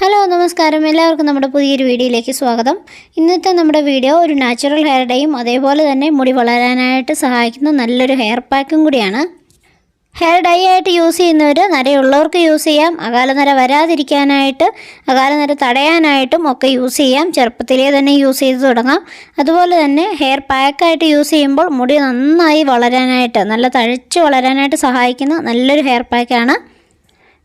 Hello നമസ്കാരം. എല്ലാവർക്കും നമ്മുടെ പുതിയൊരു വീഡിയോയിലേക്ക് സ്വാഗതം. ഇന്നത്തെ നമ്മുടെ വീഡിയോ ഒരു നാച്ചുറൽ ഹെയർ ഡേയും അതേപോലെ തന്നെ മുടി വളരാനായിട്ട് സഹായിക്കുന്ന നല്ലൊരു ഹെയർ പാക്കും കൂടിയാണ്. ഹെയർ ഡൈ ആയിട്ട് യൂസ് ചെയ്യുന്നവർ നരയുള്ളവർക്ക് യൂസ് ചെയ്യാം. അകാലനര വരാതിരിക്കാനായിട്ട് അകാലനര തടയാനായിട്ടും ഒക്കെ യൂസ് ചെയ്യാം. ചെറുപ്പത്തിലേ തന്നെ യൂസ് ചെയ്ത് തുടങ്ങാം. അതുപോലെ തന്നെ ഹെയർ പാക്കായിട്ട് യൂസ് ചെയ്യുമ്പോൾ മുടി നന്നായി വളരാനായിട്ട് നല്ല തഴച്ച് വളരാനായിട്ട് സഹായിക്കുന്ന നല്ലൊരു ഹെയർ പാക്കാണ്.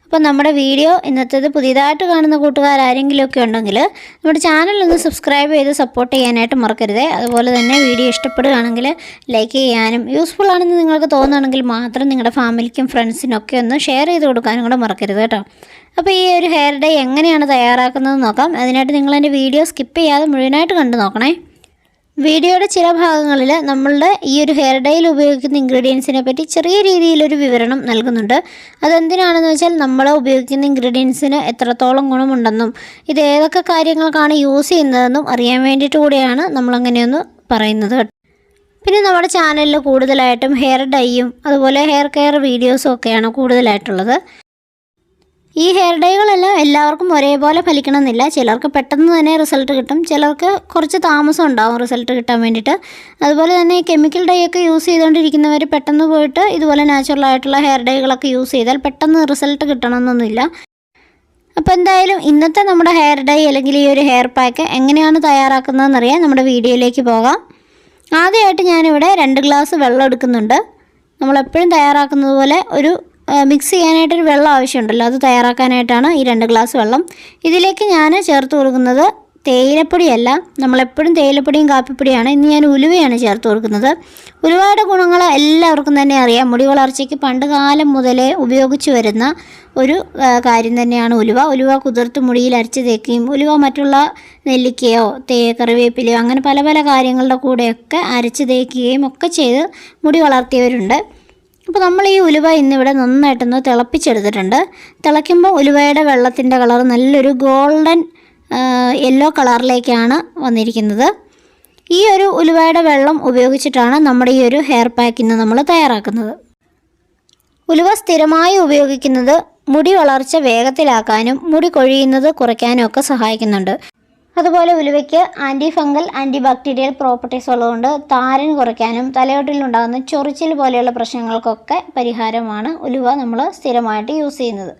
അപ്പോൾ നമ്മുടെ വീഡിയോ ഇന്നത്തേത് പുതിയതായിട്ട് കാണുന്ന കൂട്ടുകാർ ആരെങ്കിലുമൊക്കെ ഉണ്ടെങ്കിൽ നമ്മുടെ ചാനൽ ഒന്ന് സബ്സ്ക്രൈബ് ചെയ്ത് സപ്പോർട്ട് ചെയ്യാനായിട്ട് മറക്കരുതേ. അതുപോലെ തന്നെ വീഡിയോ ഇഷ്ടപ്പെടുകയാണെങ്കിൽ ലൈക്ക് ചെയ്യാനും യൂസ്ഫുൾ ആണെന്ന് നിങ്ങൾക്ക് തോന്നുകയാണെങ്കിൽ മാത്രം നിങ്ങളുടെ ഫാമിലിക്കും ഫ്രണ്ട്സിനൊക്കെ ഒന്ന് ഷെയർ ചെയ്ത് കൊടുക്കാനും കൂടെ മറക്കരുത് കേട്ടോ. അപ്പോൾ ഈ ഒരു ഹെയർ ഡേ എങ്ങനെയാണ് തയ്യാറാക്കുന്നത് നോക്കാം. അതിനായിട്ട് നിങ്ങൾ എന്റെ വീഡിയോ സ്കിപ്പ് ചെയ്യാതെ മുഴുവനായിട്ട് കണ്ടു നോക്കണേ. വീഡിയോയുടെ ചില ഭാഗങ്ങളിൽ നമ്മളുടെ ഈ ഒരു ഹെയർ ഡൈയിൽ ഉപയോഗിക്കുന്ന ഇൻഗ്രീഡിയൻസിനെ പറ്റി ചെറിയ രീതിയിലൊരു വിവരണം നൽകുന്നുണ്ട്. അതെന്തിനാണെന്ന് വെച്ചാൽ നമ്മൾ ഉപയോഗിക്കുന്ന ഇൻഗ്രീഡിയൻസിന് എത്രത്തോളം ഗുണമുണ്ടെന്നും ഇത് ഏതൊക്കെ കാര്യങ്ങൾക്കാണ് യൂസ് ചെയ്യുന്നതെന്നും അറിയാൻ വേണ്ടിയിട്ട് കൂടിയാണ് നമ്മളങ്ങനെയൊന്ന് പറയുന്നത് പിന്നെ നമ്മുടെ ചാനലിൽ കൂടുതലായിട്ടും ഹെയർ ഡൈയും അതുപോലെ ഹെയർ കെയർ വീഡിയോസും ഒക്കെയാണ് കൂടുതലായിട്ടുള്ളത്. ഈ ഹെയർ ഡൈകളെല്ലാം എല്ലാവർക്കും ഒരേപോലെ ഫലിക്കണമെന്നില്ല. ചിലർക്ക് പെട്ടെന്ന് തന്നെ റിസൾട്ട് കിട്ടും. ചിലർക്ക് കുറച്ച് താമസം ഉണ്ടാവും റിസൾട്ട് കിട്ടാൻ വേണ്ടിയിട്ട്. അതുപോലെ തന്നെ കെമിക്കൽ ഡൈ ഒക്കെ യൂസ് ചെയ്തുകൊണ്ടിരിക്കുന്നവർ പെട്ടെന്ന് പോയിട്ട് ഇതുപോലെ നാച്ചുറൽ ആയിട്ടുള്ള ഹെയർ ഡൈകളൊക്കെ യൂസ് ചെയ്താൽ പെട്ടെന്ന് റിസൾട്ട് കിട്ടണമെന്നൊന്നുമില്ല. അപ്പോൾ എന്തായാലും ഇന്നത്തെ നമ്മുടെ ഹെയർ ഡൈ അല്ലെങ്കിൽ ഈ ഒരു ഹെയർ പാക്ക് എങ്ങനെയാണ് തയ്യാറാക്കുന്നതെന്നറിയാൻ നമ്മുടെ വീഡിയോയിലേക്ക് പോകാം. ആദ്യമായിട്ട് ഞാനിവിടെ രണ്ട് ഗ്ലാസ് വെള്ളം എടുക്കുന്നുണ്ട്. നമ്മളെപ്പോഴും തയ്യാറാക്കുന്നത് പോലെ ഒരു മിക്സ് ചെയ്യാനായിട്ടൊരു വെള്ളം ആവശ്യമുണ്ടല്ലോ. അത് തയ്യാറാക്കാനായിട്ടാണ് ഈ രണ്ട് ഗ്ലാസ് വെള്ളം. ഇതിലേക്ക് ഞാൻ ചേർത്ത് കൊടുക്കുന്നത് തേയിലപ്പൊടിയല്ല. നമ്മളെപ്പോഴും തേയിലപ്പൊടിയും കാപ്പിപ്പൊടിയാണ്. ഇന്ന് ഞാൻ ഉലുവയാണ് ചേർത്ത് കൊടുക്കുന്നത്. ഉലുവയുടെ ഗുണങ്ങൾ എല്ലാവർക്കും തന്നെ അറിയാം. മുടി വളർച്ചയ്ക്ക് പണ്ട് കാലം മുതലേ ഉപയോഗിച്ചു വരുന്ന ഒരു കാര്യം തന്നെയാണ് ഉലുവ. ഉലുവ കുതിർത്ത് മുടിയിൽ അരച്ച് തേക്കുകയും ഉലുവ മറ്റുള്ള നെല്ലിക്കയോ തേ കറിവേപ്പിലയോ അങ്ങനെ പല പല കാര്യങ്ങളുടെ കൂടെയൊക്കെ അരച്ച് തേക്കുകയും ഒക്കെ ചെയ്ത് മുടി വളർത്തിയവരുണ്ട്. അപ്പോൾ നമ്മൾ ഈ ഉലുവ ഇന്നിവിടെ നന്നായിട്ടൊന്ന് തിളപ്പിച്ചെടുത്തിട്ടുണ്ട്. തിളയ്ക്കുമ്പോൾ ഉലുവയുടെ വെള്ളത്തിന്റെ കളർ നല്ലൊരു ഗോൾഡൻ യെല്ലോ കളറിലേക്കാണ് വന്നിരിക്കുന്നത്. ഈ ഒരു ഉലുവയുടെ വെള്ളം ഉപയോഗിച്ചിട്ടാണ് നമ്മുടെ ഈ ഒരു ഹെയർ പാക്ക് ഇന്ന് നമ്മൾ തയ്യാറാക്കുന്നത്. ഉലുവ സ്ഥിരമായി ഉപയോഗിക്കുന്നത് മുടി വളർച്ച വേഗത്തിലാക്കാനും മുടി കൊഴിയുന്നത് കുറയ്ക്കാനും ഒക്കെ സഹായിക്കുന്നുണ്ട്. അതുപോലെ ഉലുവയ്ക്ക് anti fungal anti bacterial properties ഉള്ളതുകൊണ്ട് താരൻ കുറയ്ക്കാനും തലയോട്ടിലുണ്ടാകുന്ന ചൊറിച്ചിൽ പോലെയുള്ള പ്രശ്നങ്ങൾക്കൊക്കെ പരിഹാരമാണ് ഉലുവ നമ്മൾ സ്ഥിരമായിട്ട് യൂസ് ചെയ്യുന്നത്.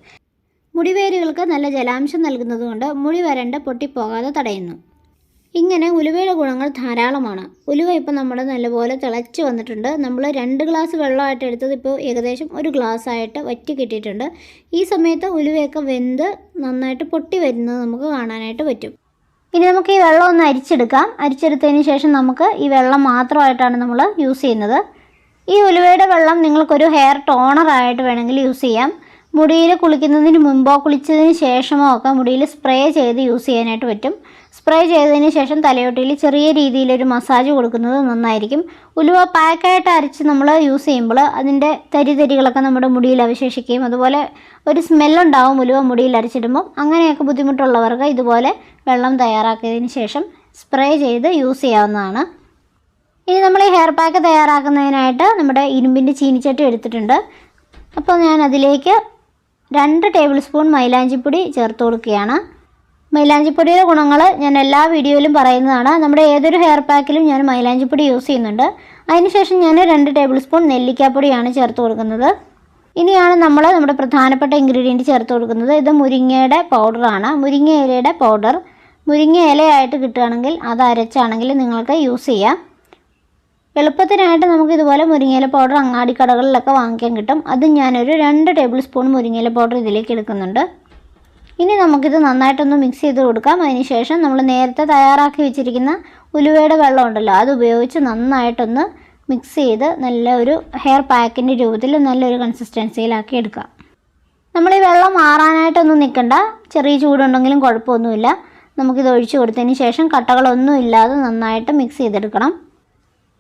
മുടിവേരുകൾക്ക് നല്ല ജലാംശം നൽകുന്നതുകൊണ്ട് മുടി വരണ്ട് പൊട്ടിപ്പോകാതെ തടയുന്നു. ഇങ്ങനെ ഉലുവയുടെ ഗുണങ്ങൾ ധാരാളമാണ്. ഉലുവ ഇപ്പോൾ നമ്മൾ നല്ലപോലെ തിളച്ച് വന്നിട്ടുണ്ട്. നമ്മൾ രണ്ട് ഗ്ലാസ് വെള്ളമായിട്ട് എടുത്തത് ഇപ്പോൾ ഏകദേശം ഒരു ഗ്ലാസ് ആയിട്ട് വറ്റി കിട്ടിയിട്ടുണ്ട്. ഈ സമയത്ത് ഉലുവയൊക്കെ വെന്ത് നന്നായിട്ട് പൊട്ടി വരുന്നത് നമുക്ക് കാണാനായിട്ട് പറ്റും. ഇനി നമുക്ക് ഈ വെള്ളം ഒന്ന് അരിച്ചെടുക്കാം. അരിച്ചെടുത്തതിന് ശേഷം നമുക്ക് ഈ വെള്ളം മാത്രമായിട്ടാണ് നമ്മൾ യൂസ് ചെയ്യുന്നത്. ഈ ഉലുവയുടെ വെള്ളം നിങ്ങൾക്കൊരു ഹെയർ ടോണറായിട്ട് വേണമെങ്കിൽ യൂസ് ചെയ്യാം. മുടിയിൽ കുളിക്കുന്നതിന് മുമ്പോ കുളിച്ചതിന് ശേഷമോ ഒക്കെ മുടിയിൽ സ്പ്രേ ചെയ്ത് യൂസ് ചെയ്യാനായിട്ട് പറ്റും. സ്പ്രേ ചെയ്തതിന് ശേഷം തലയോട്ടിൽ ചെറിയ രീതിയിലൊരു മസാജ് കൊടുക്കുന്നത് നന്നായിരിക്കും. ഉലുവ പാക്കായിട്ട് അരച്ച് നമ്മൾ യൂസ് ചെയ്യുമ്പോൾ അതിന്റെ തരിതരികളൊക്കെ നമ്മുടെ മുടിയിൽ അവശേഷിക്കുകയും അതുപോലെ ഒരു സ്മെല്ലുണ്ടാവും ഉലുവ മുടിയിൽ അരച്ചിടുമ്പോൾ. അങ്ങനെയൊക്കെ ബുദ്ധിമുട്ടുള്ളവർക്ക് ഇതുപോലെ വെള്ളം തയ്യാറാക്കിയതിന് ശേഷം സ്പ്രേ ചെയ്ത് യൂസ് ചെയ്യാവുന്നതാണ്. ഇനി നമ്മൾ ഈ ഹെയർ പാക്ക് തയ്യാറാക്കുന്നതിനായിട്ട് നമ്മുടെ ഇരുമ്പിന്റെ ചീനിച്ചട്ടി എടുത്തിട്ടുണ്ട്. അപ്പോൾ ഞാൻ അതിലേക്ക് രണ്ട് ടേബിൾ സ്പൂൺ മൈലാഞ്ചിപ്പൊടി ചേർത്ത് കൊടുക്കുകയാണ്. മൈലാഞ്ചിപ്പൊടിയുടെ ഗുണങ്ങൾ ഞാൻ എല്ലാ വീഡിയോയിലും പറയുന്നതാണ്. നമ്മുടെ ഏതൊരു ഹെയർ പാക്കിലും ഞാൻ മൈലാഞ്ചിപ്പൊടി യൂസ് ചെയ്യുന്നുണ്ട്. അതിനുശേഷം ഞാൻ രണ്ട് ടേബിൾ സ്പൂൺ നെല്ലിക്കാപ്പൊടിയാണ് ചേർത്ത് കൊടുക്കുന്നത്. ഇനിയാണ് നമ്മൾ നമ്മുടെ പ്രധാനപ്പെട്ട ഇൻഗ്രീഡിയന്റ് ചേർത്ത് കൊടുക്കുന്നത്. ഇത് മുരിങ്ങയുടെ പൗഡറാണ് മുരിങ്ങ ഇലയുടെ പൗഡർ മുരിങ്ങ ഇലയായിട്ട് കിട്ടുകയാണെങ്കിൽ അത് അരച്ചാണെങ്കിൽ നിങ്ങൾക്ക് യൂസ് ചെയ്യാം. എളുപ്പത്തിനായിട്ട് നമുക്ക് ഇതുപോലെ മുരിങ്ങയില പൗഡർ അങ്ങാടിക്കടകളിലൊക്കെ വാങ്ങിക്കാൻ കിട്ടും. അത് ഞാനൊരു രണ്ട് ടേബിൾ സ്പൂൺ മുരിങ്ങയില പൗഡർ ഇതിലേക്ക് എടുക്കുന്നുണ്ട്. ഇനി നമുക്കിത് നന്നായിട്ടൊന്ന് മിക്സ് ചെയ്ത് കൊടുക്കാം. അതിനുശേഷം നമ്മൾ നേരത്തെ തയ്യാറാക്കി വെച്ചിരിക്കുന്ന ഉലുവയുടെ വെള്ളം ഉണ്ടല്ലോ അത് ഉപയോഗിച്ച് നന്നായിട്ടൊന്ന് മിക്സ് ചെയ്ത് നല്ല ഒരു ഹെയർ പാക്കിന്റെ രൂപത്തിൽ നല്ലൊരു കൺസിസ്റ്റൻസിയിലാക്കി എടുക്കാം. നമ്മൾ ഈ വെള്ളം മാറാനായിട്ടൊന്നും നിൽക്കണ്ട. ചെറിയ ചൂടുണ്ടെങ്കിലും കുഴപ്പമൊന്നുമില്ല. നമുക്കിത് ഒഴിച്ചു കൊടുത്തതിന് ശേഷം കട്ടകളൊന്നും ഇല്ലാതെ നന്നായിട്ട് മിക്സ് ചെയ്തെടുക്കണം.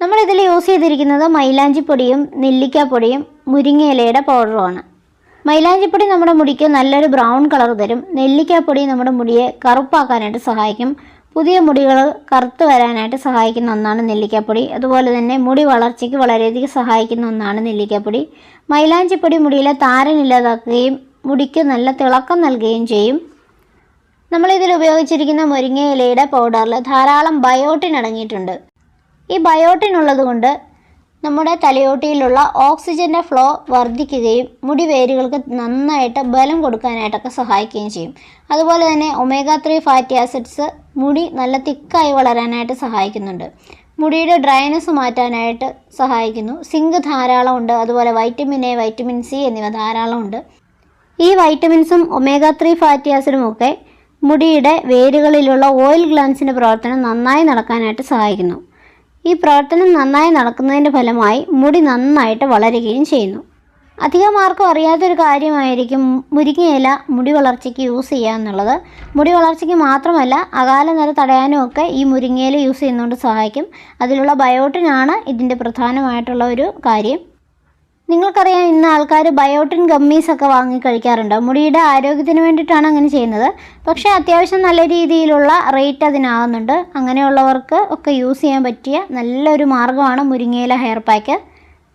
നമ്മളിതിൽ യൂസ് ചെയ്തിരിക്കുന്നത് മൈലാഞ്ചി മൈലാഞ്ചിപ്പൊടിയും നെല്ലിക്കാപ്പൊടിയും മുരിങ്ങയിലയുടെ പൗഡറുമാണ് മൈലാഞ്ചിപ്പൊടി നമ്മുടെ മുടിക്ക് നല്ലൊരു ബ്രൗൺ കളർ തരും. നെല്ലിക്കാപ്പൊടി നമ്മുടെ മുടിയെ കറുപ്പാക്കാനായിട്ട് സഹായിക്കും. പുതിയ മുടികൾ കറുത്ത് വരാനായിട്ട് സഹായിക്കുന്ന ഒന്നാണ് നെല്ലിക്കാപ്പൊടി. അതുപോലെ തന്നെ മുടി വളർച്ചയ്ക്ക് വളരെയധികം സഹായിക്കുന്ന ഒന്നാണ് നെല്ലിക്കാപ്പൊടി. മൈലാഞ്ചിപ്പൊടി മുടിയിലെ താരൻ ഇല്ലാതാക്കുകയും മുടിക്ക് നല്ല തിളക്കം നൽകുകയും ചെയ്യും. നമ്മളിതിൽ ഉപയോഗിച്ചിരിക്കുന്ന മുരിങ്ങ ഇലയുടെ പൗഡറിൽ ധാരാളം ബയോട്ടിൻ അടങ്ങിയിട്ടുണ്ട്. ഈ ബയോട്ടിൻ ഉള്ളതുകൊണ്ട് നമ്മുടെ തലയോട്ടിയിലുള്ള ഓക്സിജന്റെ ഫ്ലോ വർദ്ധിക്കുകയും മുടി വേരുകൾക്ക് നന്നായിട്ട് ബലം കൊടുക്കാനായിട്ടൊക്കെ സഹായിക്കുകയും ചെയ്യും. അതുപോലെ തന്നെ ഒമേഗ ത്രീ ഫാറ്റി ആസിഡ്സ് മുടി നല്ല തിക്കായി വളരാനായിട്ട് സഹായിക്കുന്നുണ്ട്. മുടിയുടെ ഡ്രൈനസ് മാറ്റാനായിട്ട് സഹായിക്കുന്നു. സിങ്ക് ധാരാളമുണ്ട്. അതുപോലെ വൈറ്റമിൻ എ വൈറ്റമിൻ സി എന്നിവ ധാരാളമുണ്ട്. ഈ വൈറ്റമിൻസും ഒമേഗ ത്രീ ഫാറ്റി ആസിഡും ഒക്കെ മുടിയുടെ വേരുകളിലുള്ള ഓയിൽ ഗ്ലാൻസിന്റെ പ്രവർത്തനം നന്നായി നടക്കാനായിട്ട് സഹായിക്കുന്നു. ഈ പ്രവർത്തനം നന്നായി നടക്കുന്നതിന്റെ ഫലമായി മുടി നന്നായിട്ട് വളരുകയും ചെയ്യുന്നു. അധികം ആർക്കും അറിയാത്തൊരു കാര്യമായിരിക്കും മുരിങ്ങയില മുടി വളർച്ചയ്ക്ക് യൂസ് ചെയ്യുക എന്നുള്ളത്. മുടി വളർച്ചയ്ക്ക് മാത്രമല്ല അകാല നില തടയാനും ഒക്കെ ഈ മുരിങ്ങയില യൂസ് ചെയ്യുന്നതുകൊണ്ട് സഹായിക്കും. അതിലുള്ള ബയോട്ടിനാണ് ഇതിന്റെ പ്രധാനമായിട്ടുള്ള ഒരു കാര്യം. നിങ്ങൾക്കറിയാം ഇന്ന് ആൾക്കാർ ബയോട്ടിൻ ഗമ്മീസ് ഒക്കെ വാങ്ങി കഴിക്കാറുണ്ട്. മുടിയുടെ ആരോഗ്യത്തിന് വേണ്ടിയിട്ടാണ് അങ്ങനെ ചെയ്യുന്നത്. പക്ഷേ അത്യാവശ്യം നല്ല രീതിയിലുള്ള റേറ്റ് അതിനാകുന്നുണ്ട് അങ്ങനെയുള്ളവർക്ക് ഒക്കെ യൂസ് ചെയ്യാൻ പറ്റിയ നല്ലൊരു മാർഗമാണ് മുരിങ്ങയില ഹെയർ പാക്ക്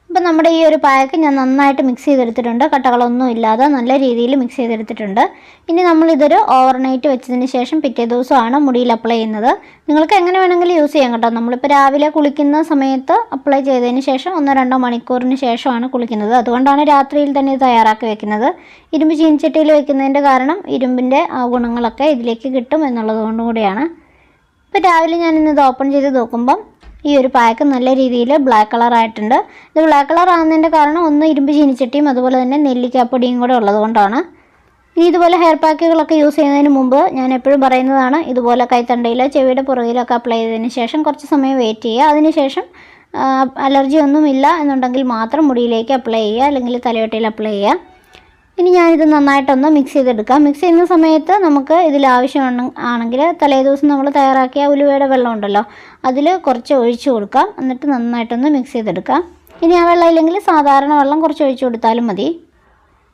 അപ്പം നമ്മുടെ ഈ ഒരു പാക്ക് ഞാൻ നന്നായിട്ട് മിക്സ് ചെയ്തെടുത്തിട്ടുണ്ട്. കട്ടകളൊന്നും ഇല്ലാതെ നല്ല രീതിയിൽ മിക്സ് ചെയ്തെടുത്തിട്ടുണ്ട്. ഇനി നമ്മളിതൊരു ഓവർനൈറ്റ് വെച്ചതിന് ശേഷം പിറ്റേ ദിവസമാണ് മുടിയിൽ അപ്ലൈ ചെയ്യുന്നത്. നിങ്ങൾക്ക് എങ്ങനെ വേണമെങ്കിലും യൂസ് ചെയ്യാം കേട്ടോ. നമ്മളിപ്പോൾ രാവിലെ കുളിക്കുന്ന സമയത്ത് അപ്ലൈ ചെയ്തതിന് ശേഷം ഒന്നോ രണ്ടോ മണിക്കൂറിന് ശേഷമാണ് കുളിക്കുന്നത്. അതുകൊണ്ടാണ് രാത്രിയിൽ തന്നെ ഇത് തയ്യാറാക്കി വെക്കുന്നത്. ഇരുമ്പ് ചീനിച്ചട്ടിയിൽ വെക്കുന്നതിന്റെ കാരണം ഇരുമ്പിന്റെ ഗുണങ്ങളൊക്കെ ഇതിലേക്ക് കിട്ടും എന്നുള്ളത് കൊണ്ടും കൂടിയാണ്. ഇപ്പോൾ രാവിലെ ഞാൻ ഇത് ഓപ്പൺ ചെയ്ത് നോക്കുമ്പം ഈ ഒരു പാക്ക് നല്ല രീതിയിൽ ബ്ലാക്ക് കളർ ആയിട്ടുണ്ട്. ഇത് ബ്ലാക്ക് കളർ ആകുന്നതിന്റെ കാരണം ഒന്ന് ഇരുമ്പ് ചീനിച്ചട്ടിയും അതുപോലെ തന്നെ നെല്ലിക്കാപ്പൊടിയും കൂടെ ഉള്ളതുകൊണ്ടാണ് ഇനി ഇതുപോലെ ഹെയർ പാക്കുകളൊക്കെ യൂസ് ചെയ്യുന്നതിന് മുമ്പ് ഞാൻ എപ്പോഴും പറയുന്നതാണ് ഇതുപോലെ കൈത്തണ്ടയിൽ ചെവിയുടെ പുറകിലൊക്കെ അപ്ലൈ ചെയ്തതിന് ശേഷം കുറച്ച് സമയം വെയിറ്റ് ചെയ്യുക. അതിനുശേഷം അലർജി ഒന്നുമില്ല എന്നുണ്ടെങ്കിൽ മാത്രം മുടിയിലേക്ക് അപ്ലൈ ചെയ്യുക അല്ലെങ്കിൽ തലയോട്ടയിൽ അപ്ലൈ ചെയ്യുക. ഇനി ഞാനിത് നന്നായിട്ടൊന്ന് മിക്സ് ചെയ്തെടുക്കാം. മിക്സ് ചെയ്യുന്ന സമയത്ത് നമുക്ക് ഇതിൽ ആവശ്യമാണ് ആണെങ്കിൽ തലേ ദിവസം നമ്മൾ തയ്യാറാക്കിയ ഉലുവയുടെ വെള്ളം ഉണ്ടല്ലോ അതിൽ കുറച്ച് ഒഴിച്ച് കൊടുക്കാം എന്നിട്ട് നന്നായിട്ടൊന്ന് മിക്സ് ചെയ്തെടുക്കാം ഇനി ആ വെള്ളം ഇല്ലെങ്കിൽ സാധാരണ വെള്ളം കുറച്ച് ഒഴിച്ച് കൊടുത്താലും മതി.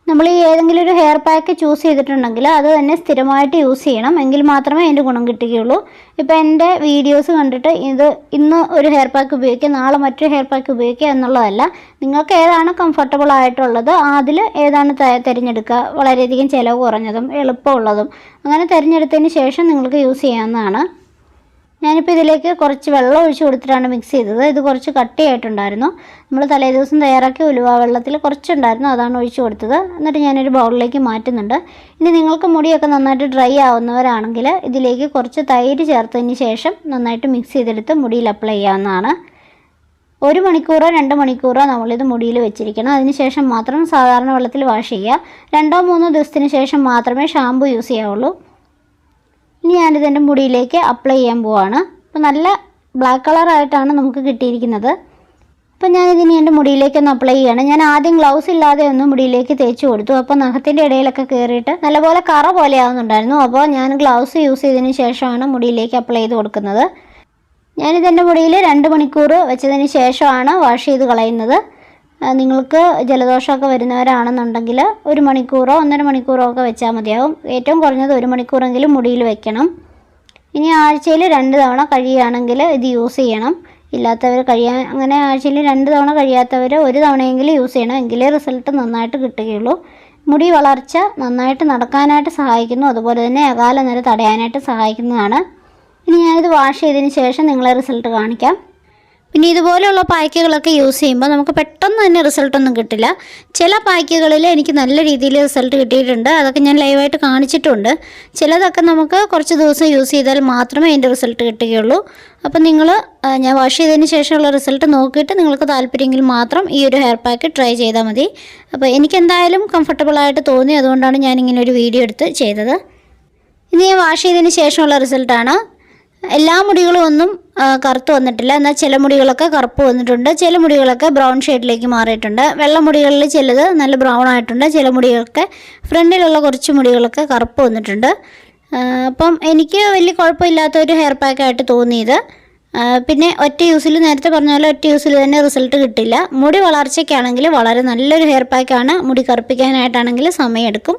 നമ്മൾ ഈ ഏതെങ്കിലും ഒരു ഹെയർ പാക്ക് ചൂസ് ചെയ്തിട്ടുണ്ടെങ്കിൽ അത് തന്നെ സ്ഥിരമായിട്ട് യൂസ് ചെയ്യണം. എങ്കിൽ മാത്രമേ അതിന്റെ ഗുണം കിട്ടുകയുള്ളൂ. ഇപ്പോൾ എന്റെ വീഡിയോസ് കണ്ടിട്ട് ഇത് ഇന്ന് ഒരു ഹെയർ പാക്ക് ഉപയോഗിക്കുക നാളെ മറ്റൊരു ഹെയർ പാക്ക് ഉപയോഗിക്കുക എന്നുള്ളതല്ല. നിങ്ങൾക്ക് ഏതാണ് കംഫർട്ടബിൾ ആയിട്ടുള്ളത് അതിൽ ഏതാണ് തിരഞ്ഞെടുക്കുക വളരെയധികം ചിലവ് കുറഞ്ഞതും എളുപ്പമുള്ളതും അങ്ങനെ തിരഞ്ഞെടുത്തതിന് ശേഷം നിങ്ങൾക്ക് യൂസ് ചെയ്യാവുന്നതാണ്. ഞാനിപ്പോൾ ഇതിലേക്ക് കുറച്ച് വെള്ളം ഒഴിച്ച് കൊടുത്തിട്ടാണ് മിക്സ് ചെയ്തത്. ഇത് കുറച്ച് കട്ടിയായിട്ടുണ്ടായിരുന്നു. നമ്മൾ തലേ ദിവസം തയ്യാറാക്കിയ ഉലുവ വെള്ളത്തിൽ കുറച്ചുണ്ടായിരുന്നു. അതാണ് ഒഴിച്ച് കൊടുത്തത്. എന്നിട്ട് ഞാനൊരു ബൗളിലേക്ക് മാറ്റുന്നുണ്ട്. ഇനി നിങ്ങൾക്ക് മുടിയൊക്കെ നന്നായിട്ട് ഡ്രൈ ആവുന്നവരാണെങ്കിൽ ഇതിലേക്ക് കുറച്ച് തൈര് ചേർത്തതിന് ശേഷം നന്നായിട്ട് മിക്സ് ചെയ്തെടുത്ത് മുടിയിൽ അപ്ലൈ ചെയ്യാവുന്നതാണ്. ഒരു മണിക്കൂറോ രണ്ട് മണിക്കൂറോ നമ്മളിത് മുടിയിൽ വെച്ചിരിക്കണം. അതിനുശേഷം മാത്രം സാധാരണ വെള്ളത്തിൽ വാഷ് ചെയ്യുക. രണ്ടോ മൂന്നോ ദിവസത്തിന് ശേഷം മാത്രമേ ഷാമ്പു യൂസ് ചെയ്യാവുള്ളൂ. ഇനി ഞാനിത് എന്റെ മുടിയിലേക്ക് അപ്ലൈ ചെയ്യാൻ പോവാണ്. അപ്പോൾ നല്ല ബ്ലാക്ക് കളറായിട്ടാണ് നമുക്ക് കിട്ടിയിരിക്കുന്നത്. അപ്പോൾ ഞാനിതിനി എന്റെ മുടിയിലേക്കൊന്ന് അപ്ലൈ ചെയ്യണം. ഞാൻ ആദ്യം ഗ്ലൗസ് ഇല്ലാതെ ഒന്ന് മുടിയിലേക്ക് തേച്ച് കൊടുത്തു. അപ്പോൾ നഖത്തിന്റെ ഇടയിലൊക്കെ കയറിയിട്ട് നല്ലപോലെ കറ പോലെ ആവുന്നുണ്ടായിരുന്നു. അപ്പോൾ ഞാൻ ഗ്ലൗസ് യൂസ് ചെയ്തതിന് ശേഷമാണ് മുടിയിലേക്ക് അപ്ലൈ ചെയ്ത് കൊടുക്കുന്നത്. ഞാനിതെന്റെ മുടിയിൽ രണ്ട് മണിക്കൂർ വെച്ചതിന് ശേഷമാണ് വാഷ് ചെയ്ത് കളയുന്നത്. നിങ്ങൾക്ക് ജലദോഷമൊക്കെ വരുന്നവരാണെന്നുണ്ടെങ്കിൽ ഒരു മണിക്കൂറോ ഒന്നര മണിക്കൂറോ ഒക്കെ വെച്ചാൽ മതിയാവും ഏറ്റവും കുറഞ്ഞത് ഒരു മണിക്കൂറെങ്കിലും മുടിയിൽ വെക്കണം. ഇനി ആഴ്ചയിൽ രണ്ട് തവണ കഴിയുകയാണെങ്കിൽ ഇത് യൂസ് ചെയ്യണം. ഇല്ലാത്തവർ കഴിയാൻ അങ്ങനെ ആഴ്ചയിൽ രണ്ട് തവണ കഴിയാത്തവർ ഒരു തവണയെങ്കിലും യൂസ് ചെയ്യണം. എങ്കിലേ റിസൾട്ട് നന്നായിട്ട് കിട്ടുകയുള്ളൂ. മുടി വളർച്ച നന്നായിട്ട് നടക്കാനായിട്ട് സഹായിക്കുന്നു. അതുപോലെ തന്നെ അകാല നിര തടയാനായിട്ട് സഹായിക്കുന്നതാണ്. ഇനി ഞാനിത് വാഷ് ചെയ്തതിന് ശേഷം നിങ്ങളെ റിസൾട്ട് കാണിക്കാം. പിന്നെ ഇതുപോലെയുള്ള പായ്ക്കുകളൊക്കെ യൂസ് ചെയ്യുമ്പോൾ നമുക്ക് പെട്ടെന്ന് തന്നെ റിസൾട്ടൊന്നും കിട്ടില്ല. ചില പായ്ക്കുകളിൽ എനിക്ക് നല്ല രീതിയിൽ റിസൾട്ട് കിട്ടിയിട്ടുണ്ട്. അതൊക്കെ ഞാൻ ലൈവായിട്ട് കാണിച്ചിട്ടുണ്ട്. ചിലതൊക്കെ നമുക്ക് കുറച്ച് ദിവസം യൂസ് ചെയ്താൽ മാത്രമേ അതിന്റെ റിസൾട്ട് കിട്ടുകയുള്ളൂ. അപ്പം നിങ്ങൾ ഞാൻ വാഷ് ചെയ്തതിന് ശേഷമുള്ള റിസൾട്ട് നോക്കിയിട്ട് നിങ്ങൾക്ക് താല്പര്യമെങ്കിൽ മാത്രം ഈ ഒരു ഹെയർ പാക്ക് ട്രൈ ചെയ്താൽ മതി. അപ്പോൾ എനിക്കെന്തായാലും കംഫർട്ടബിളായിട്ട് തോന്നി. അതുകൊണ്ടാണ് ഞാൻ ഇങ്ങനെ ഒരു വീഡിയോ എടുത്ത് ചെയ്തത്. ഇനി ഞാൻ വാഷ് ചെയ്തതിന് ശേഷമുള്ള റിസൾട്ടാണ് എല്ലാ മുടികളും ഒന്നും കറുത്ത് വന്നിട്ടില്ല. എന്നാൽ ചില മുടികളൊക്കെ കറുപ്പ് വന്നിട്ടുണ്ട്. ചില മുടികളൊക്കെ ബ്രൗൺ ഷെയ്ഡിലേക്ക് മാറിയിട്ടുണ്ട്. വെള്ള മുടികളിൽ ചിലത് നല്ല ബ്രൗൺ ആയിട്ടുണ്ട്. ചില മുടികളൊക്കെ ഫ്രണ്ടിലുള്ള കുറച്ച് മുടികളൊക്കെ കറുപ്പ് വന്നിട്ടുണ്ട്. അപ്പം എനിക്ക് വലിയ കുഴപ്പമില്ലാത്ത ഒരു ഹെയർ പാക്കായിട്ട് തോന്നിയത്. പിന്നെ ഒറ്റ യൂസിൽ നേരത്തെ പറഞ്ഞ പോലെ ഒറ്റ യൂസിൽ തന്നെ റിസൾട്ട് കിട്ടില്ല. മുടി വളർച്ചയ്ക്കാണെങ്കിൽ വളരെ നല്ലൊരു ഹെയർ പാക്കാണ് മുടി കറുപ്പിക്കാനായിട്ടാണെങ്കിൽ സമയമെടുക്കും.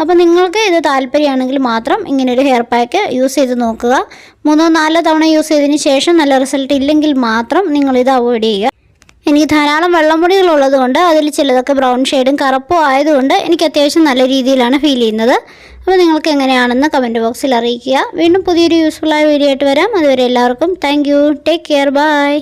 അപ്പോൾ നിങ്ങൾക്ക് ഇത് താല്പര്യമാണെങ്കിൽ മാത്രം ഇങ്ങനെ ഒരു ഹെയർ പാക്ക് യൂസ് ചെയ്ത് നോക്കുക. മൂന്നോ നാലോ തവണ യൂസ് ചെയ്തതിന് ശേഷം നല്ല റിസൾട്ട് ഇല്ലെങ്കിൽ മാത്രം നിങ്ങളിത് അവോയ്ഡ് ചെയ്യുക. എനിക്ക് ധാരാളം വെള്ളമുടികൾ ഉള്ളതുകൊണ്ട് അതിൽ ചിലതൊക്കെ ബ്രൗൺ ഷെയ്ഡും കറുപ്പും ആയതുകൊണ്ട് എനിക്ക് അത്യാവശ്യം നല്ല രീതിയിലാണ് ഫീൽ ചെയ്യുന്നത്. അപ്പോൾ നിങ്ങൾക്ക് എങ്ങനെയാണെന്ന് കമന്റ് ബോക്സിൽ അറിയിക്കുക. വീണ്ടും പുതിയൊരു യൂസ്ഫുള്ളായ വീഡിയോ ആയിട്ട് വരാം. അതുവരെ എല്ലാവർക്കും താങ്ക് ടേക്ക് കെയർ ബൈ